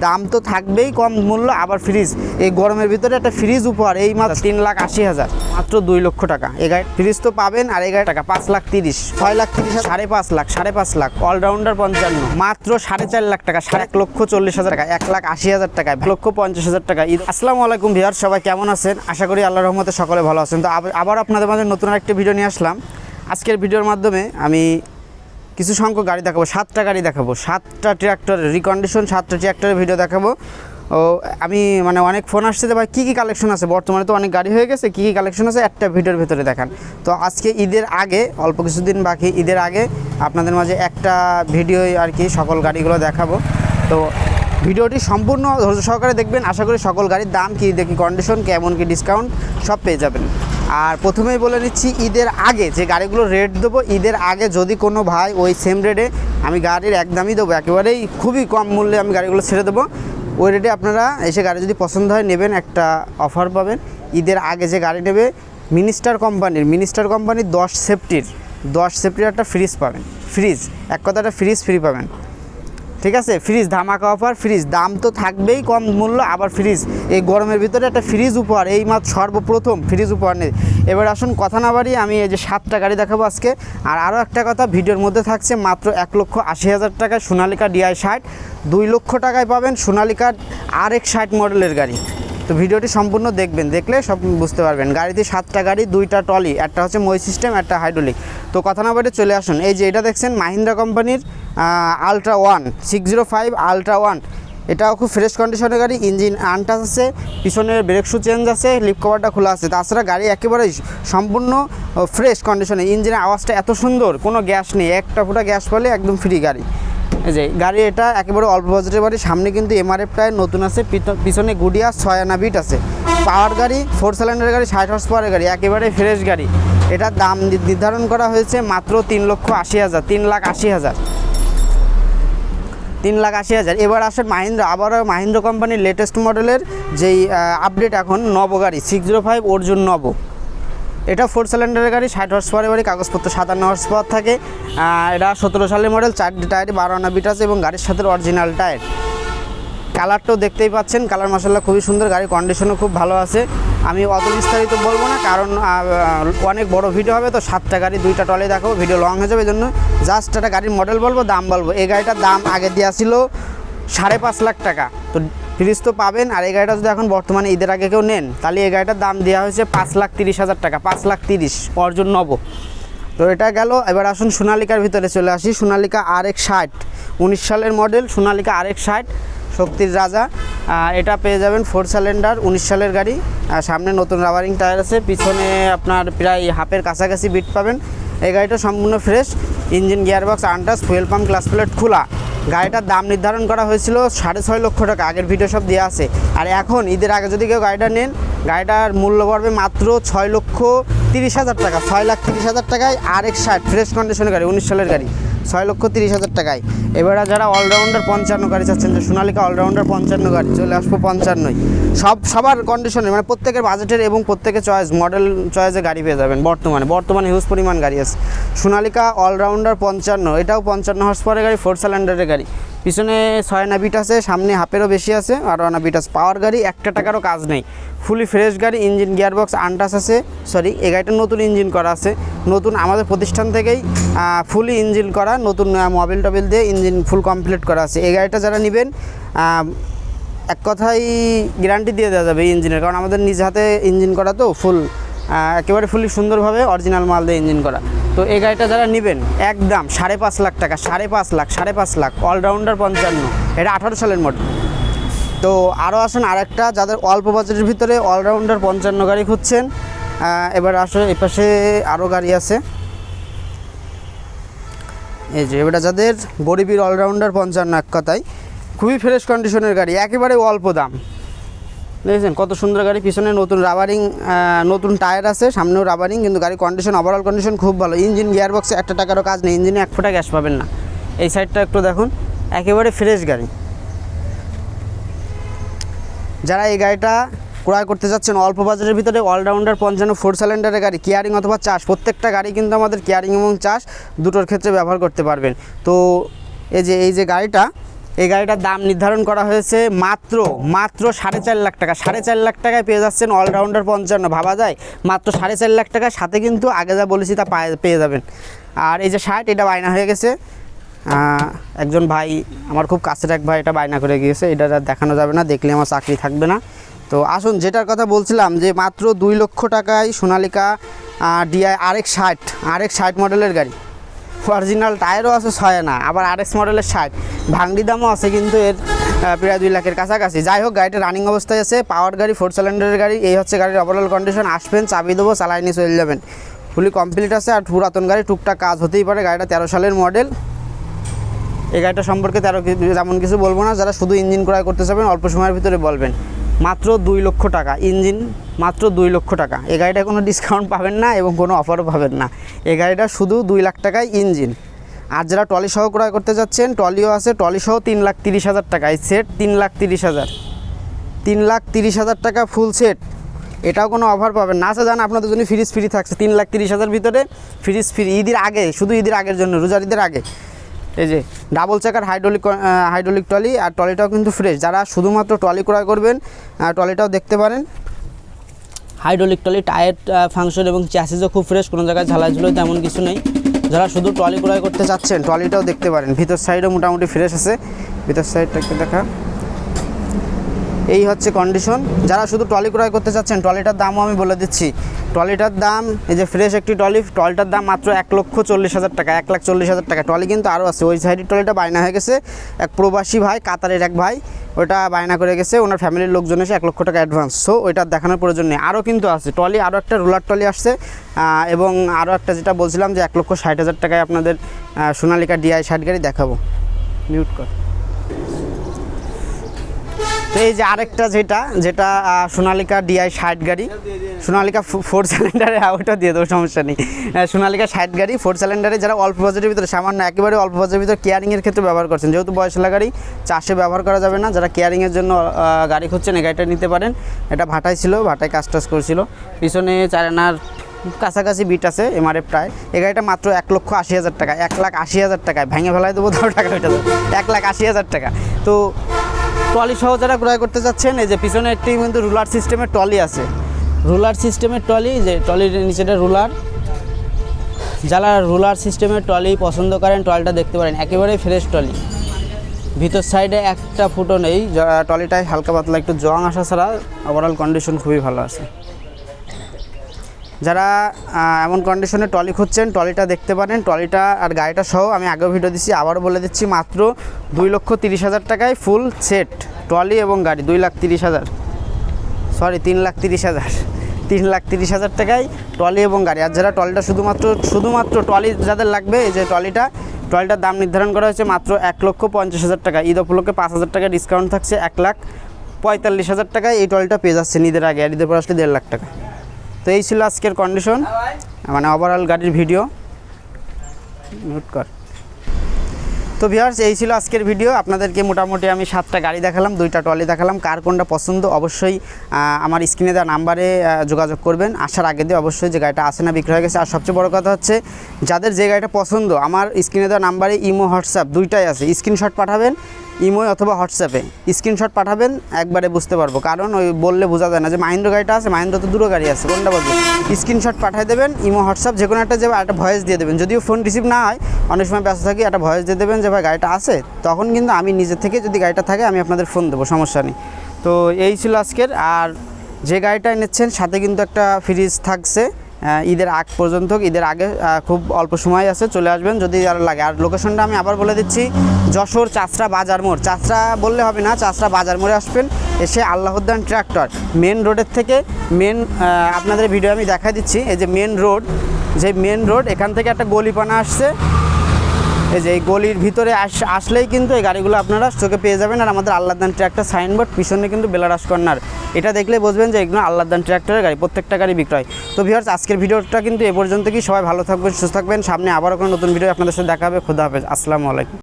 দাম তো থাকবেই, কম মূল্য, আবার ফ্রিজ এই গরমের ভিতরে একটা ফ্রিজ উপহার, এই মাত্র তিন লাখ আশি হাজার। মাত্র দুই লক্ষ টাকা। এই গাড়ি ফ্রিজ তো পাবেন, আর এই গাড়ি টাকা, পাঁচ লাখ তিরিশ। ছয় লাখ তিরিশ সাড়ে পাঁচ লাখ, সাড়ে পাঁচ লাখ। অলরাউন্ডার পঞ্চান্ন। মাত্র সাড়ে চার লাখ টাকা, সাড়ে এক লক্ষ চল্লিশ হাজার টাকা, এক লাখ আশি হাজার টাকা লক্ষ পঞ্চাশ হাজার টাকা। ঈদ আসসালামু আলাইকুম ভিয়ার সবাই কেমন আছেন? আশা করি আল্লাহ রহমতে সকলে ভালো আছেন। তো আব- আবার আপনাদের মাঝে নতুন একটা ভিডিও নিয়ে আসলাম। আজকের ভিডিওর মাধ্যমে আমি কিছু সংখ্যক গাড়ি দেখাবো, সাতটা গাড়ি দেখাবো, সাতটা ট্র্যাক্টর রিকন্ডিশন সাতটা ট্র্যাক্টরের ভিডিও দেখাবো। ও, আমি মানে অনেক ফোন আসছে যে ভাই, কী কী কালেকশন আছে? বর্তমানে তো অনেক গাড়ি হয়ে গেছে, কী কী কালেকশন আছে? একটা ভিডিওর ভেতরে দেখান। তো আজকে ঈদের আগে, অল্প কিছুদিন বাকি ঈদের আগে আপনাদের মাঝে একটা ভিডিও আর কি সকল গাড়িগুলো দেখাবো। তো ভিডিওটি সম্পূর্ণ ধৈর্য সহকারে দেখবেন। আশা করি সকল গাড়ির দাম কী, দেখি কন্ডিশন কেমন কি ডিসকাউন্ট সব পেয়ে যাবেন। আর প্রথমেই বলে নিচ্ছি, ঈদের আগে যে গাড়িগুলো রেট দেবো, ঈদের আগে যদি কোনো ভাই ওই সেম রেটে আমি গাড়ির একদমই দেবো, একেবারেই খুবই কম মূল্যে আমি গাড়িগুলো ছেড়ে দেবো, ওই রেটে আপনারা এসে গাড়ি যদি পছন্দ হয় নেবেন, একটা অফার পাবেন। ঈদের আগে যে গাড়ি নেবে মিনিস্টার কোম্পানির মিনিস্টার কোম্পানির দশ সেফটির দশ সেফটির একটা ফ্রিজ পাবেন। ফ্রিজ এক কথাটা ফ্রিজ ফ্রি পাবেন। ঠিক আছে? ফ্রিজ ধামাকা অফার ফ্রিজ দাম তো থাকবেই, কম মূল্য, আবার ফ্রিজ এই গরমের ভিতরে একটা ফ্রিজ উপহার, এই মাত্র সর্বপ্রথম ফ্রিজ উপহার নেই। এবার আসুন, কথা না বাড়ি আমি এই যে সাতটা গাড়ি দেখাবো আজকে। আর আরও একটা কথা, ভিডিওর মধ্যে থাকছে মাত্র এক লক্ষ আশি হাজার টাকায় সোনালিকা ডিআই ষাট। দুই লক্ষ টাকায় পাবেন সোনালিকার আর এক ষাট মডেলের গাড়ি। তো ভিডিওটি সম্পূর্ণ দেখবেন, দেখলে সব বুঝতে পারবেন। গাড়িতে সাতটা গাড়ি, দুইটা টলি একটা হচ্ছে মই সিস্টেম একটা হাইড্রোলিক তো কথা না চলে আসুন। এই যে এটা দেখছেন মাহিন্দ্রা কোম্পানির ultra one six zero five ultra one এটাও খুব ফ্রেশ কন্ডিশনের গাড়ি ইঞ্জিন আনটাস আছে পিছনের ব্রেক শু চেঞ্জ আছে লিপ কভারটা খোলা আছে। তাছাড়া গাড়ি একেবারেই সম্পূর্ণ ফ্রেশ কন্ডিশনে ইঞ্জিনের আওয়াজটা এত সুন্দর, কোনো গ্যাস নেই, একটা ফুটা গ্যাস পেলে একদম ফ্রি গাড়ি। যে গাড়ি এটা একেবারে অল্প বাজেটের বাড়ি। সামনে কিন্তু এমআরএফ টায়ার নতুন আছে পিছনে গুডিয়া ছয় আনা বিট আছে। পাওয়ার গাড়ি, ফোর সিলিন্ডারের গাড়ি, ষাট হর্স পাওয়ারের গাড়ি, একেবারে ফ্রেশ গাড়ি। এটার দাম নির্ধারণ করা হয়েছে মাত্র তিন লক্ষ আশি হাজার, তিন লাখ আশি হাজার। তিন লাখ আশি হাজার। এবার আসেন মাহিন্দ্রা, আবারও মাহিন্দ্রা কোম্পানির লেটেস্ট মডেলের যেই আপডেট এখন নব গাড়ি সিক্স জিরো ফাইভ অর্জুন নব। এটা ফোর সিলিন্ডারের গাড়ি, ষাট হর্স পাওয়ারের গাড়ি কাগজপত্র সাতান্ন হর্স পাওয়ার থাকে এটা সতেরো সালের মডেল চারটি টায়ারে বারো আনা বিট আছে এবং গাড়ির সাথে অরিজিনাল টায়ার কালারটাও দেখতেই পাচ্ছেন কালার মশলা খুবই সুন্দর, গাড়ির কন্ডিশনও খুব ভালো আছে। আমি অত বিস্তারিত বলব না, কারণ অনেক বড় ভিডিও হবে, তো সাতটা গাড়ি, দুইটা টলে দেখাবো ভিডিও লং হয়ে যাবে এই জন্য। জাস্ট একটা গাড়ির মডেল বলব, দাম বলব। এই গাড়িটার দাম আগে দেওয়া ছিল সাড়ে পাঁচ লাখ টাকা। তো ফ্রিজ তো পাবেন, আর এই গাড়িটা যদি এখন বর্তমানে ঈদের আগে কেউ নেন, তাহলে এই গাড়িটার দাম দেওয়া হয়েছে পাঁচ লাখ তিরিশ হাজার টাকা, পাঁচ লাখ তিরিশ অর্জুন নব। তো এটা গেল, এবার আসুন সোনালিকার ভিতরে চলে আসি। সোনালিকা আর এক ষাট, উনিশ সালের মডেল, সোনালিকা আর এক ষাট, শক্তির রাজা। এটা পেয়ে যাবেন ফোর সিলিন্ডার, উনিশ সালের গাড়ি। আর সামনে নতুন রাবারিং টায়ার আছে, পিছনে আপনার প্রায় হাফের কাছাকাছি বিট পাবেন। এই গাড়িটা সম্পূর্ণ ফ্রেশ ইঞ্জিন গিয়ারবক্স আন্টাস ফুয়েল পাম্প ক্লাস প্লেট খোলা। গাড়িটার দাম নির্ধারণ করা হয়েছিল সাড়ে ছয় লক্ষ টাকা, আগের ভিডিও সব দেওয়া আছে। আর এখন ঈদের আগে যদি কেউ গাড়িটা নেন, গাড়িটার মূল্য পড়বে মাত্র ছয় লক্ষ তিরিশ হাজার টাকা, ছয় লাখ তিরিশ হাজার টাকায় আর এক ষাট ফ্রেশ কন্ডিশনের গাড়ি, উনিশ সালের গাড়ি। ছয় লক্ষ তিরিশ হাজার টাকায়। এবারে যারা অলরাউন্ডার পঞ্চান্ন গাড়ি চাচ্ছেন, যে সোনালিকা অলরাউন্ডার পঞ্চান্ন গাড়ি, চলে আসব পঞ্চান্নই। সব, সবার কন্ডিশনে মানে প্রত্যেকের বাজেটের এবং প্রত্যেকের চয়েস মডেল চয়েসে গাড়ি পেয়ে যাবেন বর্তমানে। বর্তমানে হিউজ পরিমাণ গাড়ি আছে। সোনালিকা অলরাউন্ডার পঞ্চান্ন, এটাও পঞ্চান্ন হর্স পাওয়ারের গাড়ি ফোর সিলিন্ডারের গাড়ি। পিছনে ছয় আনা বিট আছে, সামনে হাফেরও বেশি আছে আরও আনা বিট আছে। পাওয়ার গাড়ি, একটা টাকারও কাজ নেই। ফুলি ফ্রেশ গাড়ি ইঞ্জিন গিয়ারবক্স আনটাস আছে। সরি এই গাড়িটা নতুন ইঞ্জিন করা আছে। নতুন আমাদের প্রতিষ্ঠান থেকেই ফুলি ইঞ্জিন করা, নতুন মোবিল টবিল দিয়ে ইঞ্জিন ফুল কমপ্লিট করা আছে। এই গাড়িটা যারা নেবেন এক কথাই গ্যারান্টি দিয়ে দেওয়া যাবে ইঞ্জিনের কারণ আমাদের নিজ হাতে ইঞ্জিন করা তো ফুল একেবারে ফুলি সুন্দরভাবে অরিজিনাল মাল দিয়ে ইঞ্জিন করা। তো এই গাড়িটা যারা নেবেন? একদম, সাড়ে পাঁচ লাখ টাকা, সাড়ে পাঁচ লাখ, সাড়ে পাঁচ লাখ অলরাউন্ডার পঞ্চান্ন। এটা আঠারো সালের মডেল তো আরও আসুন, আরেকটা, যাদের অল্প বাজেটের ভিতরে অলরাউন্ডার পঞ্চান্ন গাড়ি খুঁজছেন এবার আসলে এ পাশে আরও গাড়ি আছে। এই যে, এবারে যাদের গরিবীর অলরাউন্ডার পঞ্চান্ন এক কথায়, খুবই ফ্রেশ কন্ডিশনের গাড়ি, একেবারে অল্প দাম। দেখেছেন কত সুন্দর গাড়ি, পিছনে নতুন রাবারিং নতুন টায়ার আছে, সামনেও রাবারিং কিন্তু গাড়ি কন্ডিশন ওভারঅল কন্ডিশন খুব ভালো। ইঞ্জিন গিয়ারবক্সে একটা টাকারও কাজ নেই ইঞ্জিনে এক ফোঁটা গ্যাস পাবেন না। এই সাইডটা একটু দেখুন, একেবারে ফ্রেশ গাড়ি। যারা এই গাড়িটা ক্রয় করতে যাচ্ছেন, অল্প বাজারের ভিতরে অলরাউন্ডার পঞ্চান্ন ফোর সিলিন্ডারের গাড়ি কেয়ারিং অথবা চাষ, প্রত্যেকটা গাড়ি কিন্তু আমাদের কেয়ারিং এবং চাষ দুটোর ক্ষেত্রে ব্যবহার করতে পারবেন। তো এই যে এই যে গাড়িটা এই গাড়িটার দাম নির্ধারণ করা হয়েছে মাত্র মাত্র সাড়ে চার লাখ টাকা। সাড়ে চার লাখ টাকায় পেয়ে যাচ্ছেন অলরাউন্ডার পঞ্চান্ন। ভাবা যায়, মাত্র সাড়ে চার লাখ টাকার সাথে কিন্তু আগে যা বলেছি তা পেয়ে যাবেন। আর এই যে শার্ট এটা বায়না হয়ে গেছে। একজন ভাই, আমার খুব কাছের এক ভাই এটা বায়না করে গিয়েছে। এটা দেখানো যাবে না, দেখলে আমার চাকরি থাকবে না। তো আসুন, যেটার কথা বলছিলাম যে মাত্র দুই লক্ষ টাকায় সোনালিকা ডিআই আরেক ষাট আরেক ষাট মডেলের গাড়ি। অরিজিনাল টায়ারও আছে ছয় না আবার আরএক্স মডেলের ষাট। ভাঙড়ি দামও আছে কিন্তু এর প্রায় দুই লাখের কাছাকাছি। যাই হোক, গাড়িটা রানিং অবস্থায় আছে পাওয়ার গাড়ি ফোর সিলিন্ডারের গাড়ি, এই হচ্ছে গাড়ির ওভারঅল কন্ডিশন আসবেন, চাবি দেবো চালাই নিয়ে চলে যাবেন। ফুলি কমপ্লিট আছে আর পুরাতন গাড়ি, টুকটাক কাজ হতেই পারে। গাড়িটা তেরো সালের মডেল এই গাড়িটা সম্পর্কে তেরো তেমন কিছু বলব না, যারা শুধু ইঞ্জিন ক্রয় করতে চাবেন, অল্প সময়ের ভিতরে বলবেন। মাত্র দুই লক্ষ টাকা, ইঞ্জিন মাত্র দুই লক্ষ টাকা। এ গাড়িটা কোনো ডিসকাউন্ট পাবেন না এবং কোনো অফারও পাবেন না। এই গাড়িটা শুধু দুই লাখ টাকায় ইঞ্জিন। আর যারা টলি সহ ক্রয় করতে যাচ্ছেন টলিও আছে টলি সহ তিন লাখ তিরিশ হাজার টাকা। এই সেট তিন লাখ তিরিশ হাজার। তিন লাখ তিরিশ হাজার টাকা ফুল সেট এটাও কোনো অফার পাবেন না। আচ্ছা জান, আপনাদের জন্য ফ্রিজ ফ্রি থাকছে। তিন লাখ তিরিশ হাজার ভিতরে ফ্রিজ ফ্রি ঈদের আগে, শুধু ঈদের আগের জন্য, রোজার ঈদের আগে। এই যে ডাবল চাকার হাইড্রোলিক হাইড্রোলিক ট্রলি আর ট্রলিটাও কিন্তু ফ্রেশ যারা শুধুমাত্র ট্রলি ক্রয় করবেন আহ, টলিটাও দেখতে পারেন। হাইড্রোলিক ট্রলি টায়ার ফাংশন এবং চ্যাসিসও খুব ফ্রেশ কোনো জায়গায় ঝালাঝুলো তেমন কিছু নেই। যারা শুধু ট্রলি ক্রয় করতে চাচ্ছেন ট্রলিটাও দেখতে পারেন। ভিতর সাইডও মোটামুটি ফ্রেশ আছে। ভিতর সাইডটা একটু দেখা। এই হচ্ছে কন্ডিশন যারা শুধু ট্রলি ক্রয় করতে চাচ্ছেন ট্রলিটার দামও আমি বলে দিচ্ছি। ট্রলিটার দাম, এই যে ফ্রেশ একটি ট্রলি, ট্রলিটার দাম মাত্র এক লক্ষ চল্লিশ হাজার টাকা, এক লাখ চল্লিশ হাজার টাকা। ট্রলি কিন্তু আরও আছে, ওই সাইডের ট্রলিটা বায়না হয়ে গেছে। এক প্রবাসী ভাই, কাতারের এক ভাই, ওটা বায়না করে গেছে, ওনার ফ্যামিলির লোকজন এসে এক লক্ষ টাকা অ্যাডভান্স সো ওইটা দেখানোর প্রয়োজন নেই। আরও কিন্তু আছে, ট্রলি আরও একটা রোলার ট্রলি আসছে এবং আরও একটা যেটা বলছিলাম যে এক লক্ষ ষাট হাজার টাকায় আপনাদের সোনালিকা ডিআই ষাট গাড়ি দেখাবো। মিউট কর। তো এই যে আরেকটা যেটা যেটা সোনালিকা ডিআই ষাট গাড়ি। সোনালিকা ফোর সিলিন্ডারে ওটা দিয়ে দেবো, সমস্যা নেই। সোনালিকা ষাট গাড়ি ফোর সিলিন্ডারে যারা অল্প বাজেটের ভিতরে, সামান্য একেবারে অল্প বাজেটের ভিতরে কেয়ারিংয়ের ক্ষেত্রে ব্যবহার করছেন। যেহেতু বয়সলা গাড়ি, চাষে ব্যবহার করা যাবে না। যারা কেয়ারিংয়ের জন্য গাড়ি খুঁজছেন, এই গাড়িটা নিতে পারেন। এটা ভাটাই ছিল, ভাটায় কাজ টাজ করছিল। পিছনে চারানার কাছাকাছি বিট আছে এমআরএফ প্রায়। এই গাড়িটা মাত্র এক লক্ষ আশি হাজার টাকা, এক লাখ আশি হাজার টাকায়। ভেঙে ফেলাই দেবো ধরো টাকা ওইটা এক লাখ আশি হাজার টাকা। তো ট্রলি সহ যারা ক্রয় করতে চাচ্ছেন এই যে পিছনে একটি কিন্তু রুলার সিস্টেমের ট্রলি আছে। রুলার সিস্টেমের ট্রলি যে ট্রলির নিচেটা রুলার। যারা রুলার সিস্টেমের ট্রলি পছন্দ করেন, ট্রলিটা দেখতে পারেন। একেবারে ফ্রেশ ট্রলি। ভিতর সাইডে একটা ফুটো নেই, যা- ট্রলিটায় হালকা পাতলা একটু জং আসা ছাড়া ওভারঅল কন্ডিশন খুবই ভালো আছে। যারা এমন কন্ডিশনে ট্রলি খুঁজছেন, ট্রলিটা দেখতে পারেন। ট্রলিটা আর গাড়িটা সহ আমি আগেও ভিডিও দিচ্ছি আবারও বলে দিচ্ছি, মাত্র দুই লক্ষ তিরিশ হাজার টাকায় ফুল সেট ট্রলি এবং গাড়ি, দুই লাখ তিরিশ হাজার। সরি তিন লাখ তিরিশ হাজার। তিন লাখ তিরিশ হাজার টাকায় ট্রলি এবং গাড়ি। আর যারা ট্রলিটা শুধুমাত্র শুধুমাত্র ট্রলি যাদের লাগবে, এই যে ট্রলিটা, ট্রলিটার দাম নির্ধারণ করা হয়েছে মাত্র এক লক্ষ পঞ্চাশ হাজার টাকা। ঈদ উপলক্ষে পাঁচ হাজার টাকা ডিসকাউন্ট থাকছে এক লাখ পঁয়তাল্লিশ হাজার টাকায়। এই ট্রলিটা পেয়ে যাচ্ছে ঈদের আগে, আর ঈদের পর আসলে দেড় লাখ টাকা। তো এই ছিল আজকের কন্ডিশন মানে ওভারঅল গাড়ির ভিডিও নোট কর। তো ভিউয়ার্স এই ছিল আজকের ভিডিও আপনাদেরকে মোটামুটি আমি সাতটা গাড়ি দেখালাম, দুইটা ট্রলি দেখালাম। কার কোনটা পছন্দ, অবশ্যই আমার স্ক্রিনে দেওয়া নাম্বারে যোগাযোগ করবেন। আসার আগে দিয়ে অবশ্যই যে গাড়িটা আসে না বিক্রি হয়ে গেছে। আর সবচেয়ে বড় কথা হচ্ছে, যাদের যে গাড়িটা পছন্দ, আমার স্ক্রিনে দেওয়া নাম্বারে ইমো, হোয়াটসঅ্যাপ, দুইটাই আছে। স্ক্রিনশট পাঠাবেন ইমো অথবা হোয়াটসঅ্যাপে স্ক্রিনশট পাঠাবেন, একবারে বুঝতে পারব। কারণ ওই বললে বোঝা যায় না যে মাহিন্দ্র গাড়িটা আছে, মাহিন্দ্র তো দুটো গাড়ি আছে, কোনটা বলব? স্ক্রিনশট পাঠিয়ে দেবেন, ইমো, হোয়াটসঅ্যাপ, যে কোনো একটা যাবে একটা ভয়েস দিয়ে দেবেন। যদিও ফোন রিসিভ না হয়, অনেক সময় ব্যস্ত থাকি, একটা ভয়েস দিয়ে দেবেন যে, ভাই, গাড়িটা আছে? তখন কিন্তু আমি নিজে থেকে যদি গাড়িটা থাকে, আমি আপনাদের ফোন দেবো, সমস্যা নেই। তো এই ছিল আজকের। আর যে গাড়িটা নিচ্ছেন সাথে কিন্তু একটা ফ্রিজ থাকছে ঈদের আগ পর্যন্ত, ঈদের আগে খুব অল্প সময় আছে, চলে আসবেন যদি আর লাগে। আর লোকেশনটা আমি আবার বলে দিচ্ছি যশোর চাষরা বাজার মোড়। চাষরা বললে হবে না, চাষরা বাজার মোড়ে আসবেন, এসে আল্লাহদ্দান ট্র্যাক্টর। মেন রোডের থেকে মেন আপনাদের ভিডিও আমি দেখা দিচ্ছি। এই যে মেন রোড, যে মেন রোড, এখান থেকে একটা গলিপানা আসছে। এই যে এই গলির ভিতরে আস আসলেই কিন্তু এই গাড়িগুলো আপনারা চোখে পেয়ে যাবেন। আর আমাদের আল্লাহদান ট্র্যাক্টর সাইনবোর্ড, পিছনে কিন্তু বেলারাস কর্নার। এটা দেখলে বুঝবেন যে এগুলো আল্লাহদান ট্র্যাক্টরের গাড়ি, প্রত্যেকটা গাড়ি বিক্রয়। তো ভিউয়ার্স আজকের ভিডিওটা কিন্তু এ পর্যন্ত কি সবাই ভালো থাকবেন, সুস্থ থাকবেন। সামনে আবারও কোনো নতুন ভিডিও আপনাদের সাথে দেখা হবে। খুদা হাফেজ। আসসালামু আলাইকুম।